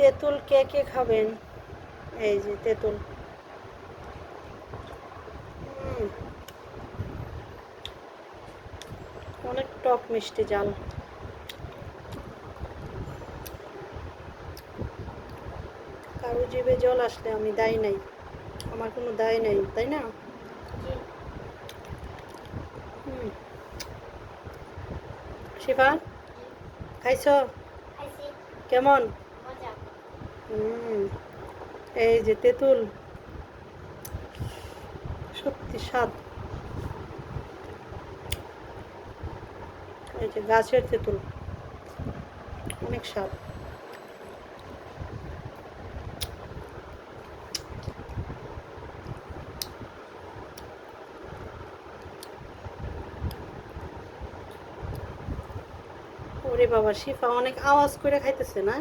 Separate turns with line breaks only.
তেঁতুল কে কে খাবেন? এই যে তেঁতুল। অনেক টক মিষ্টি জাল। কারও জিভে জল আসলে আমি দায় নাই। আমার কোনো দায় নাই তাই না। শিফা খাইছ। কেমন? এই যে তেঁতুল। সত্যি স্বাদ। এই যে গাছের তেঁতুল। অনেক স্বাদ। ওরে বাবা, শিফা অনেক আওয়াজ করে খাইতেছে না?